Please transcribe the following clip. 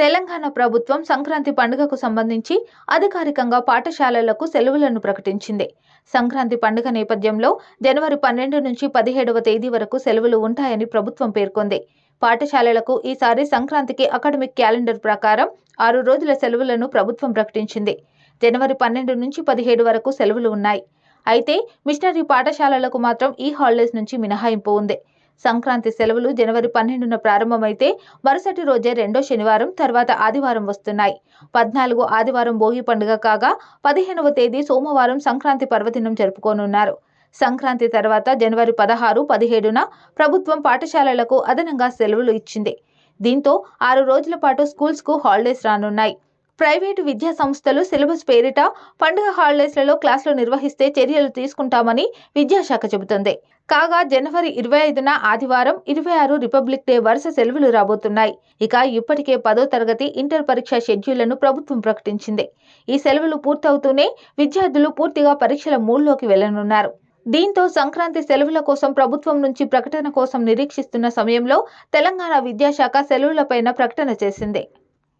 తెలంగాణ ప్రభుత్వం సంక్రాంతి పండుగకు సంబంధించి అధికారికంగా పాఠశాలలకు సెలవులను ప్రకటించింది. సంక్రాంతి పండుగ నేపథ్యంలో జనవరి పన్నెండు నుంచి పదిహేడవ తేదీ వరకు సెలవులు ఉంటాయని ప్రభుత్వం పేర్కొంది. పాఠశాలలకు ఈసారి సంక్రాంతికి అకాడమిక్ క్యాలెండర్ ప్రకారం ఆరు రోజుల సెలవులను ప్రభుత్వం ప్రకటించింది. జనవరి పన్నెండు నుంచి పదిహేడు వరకు సెలవులు ఉన్నాయి. అయితే మిషనరీ పాఠశాలలకు మాత్రం ఈ హాలిడేస్ నుంచి మినహాయింపు ఉంది. సంక్రాంతి సెలవులు జనవరి పన్నెండున ప్రారంభమైతే మరుసటి రోజే రెండో శనివారం తర్వాత ఆదివారం వస్తున్నాయి. పద్నాలుగు ఆదివారం భోగి పండుగ కాగా పదిహేనవ తేదీ సోమవారం సంక్రాంతి పర్వదినం జరుపుకోనున్నారు. సంక్రాంతి తర్వాత జనవరి పదహారు పదిహేడున ప్రభుత్వం పాఠశాలలకు అదనంగా సెలవులు ఇచ్చింది. దీంతో ఆరు రోజుల పాటు స్కూల్స్కు హాలిడేస్ రానున్నాయి. ప్రైవేటు విద్యా సంస్థలు సిలబస్ పేరిట పండుగ హాలిడేస్లలో క్లాసులు నిర్వహిస్తే చర్యలు తీసుకుంటామని విద్యాశాఖ చెబుతోంది. కాగా జనవరి ఇరవై ఐదున ఆదివారం ఇరవై ఆరు రిపబ్లిక్ డే వరుస సెలవులు రాబోతున్నాయి. ఇక ఇప్పటికే పదో తరగతి ఇంటర్ పరీక్ష షెడ్యూళ్ళను ప్రభుత్వం ప్రకటించింది. ఈ సెలవులు పూర్తవుతూనే విద్యార్థులు పూర్తిగా పరీక్షల మూడ్లోకి వెళ్ళనున్నారు దీంతో సంక్రాంతి సెలవుల కోసం ప్రభుత్వం నుంచి ప్రకటన కోసం నిరీక్షిస్తున్న సమయంలో తెలంగాణ విద్యాశాఖ సెలవులపైన ప్రకటన చేసింది.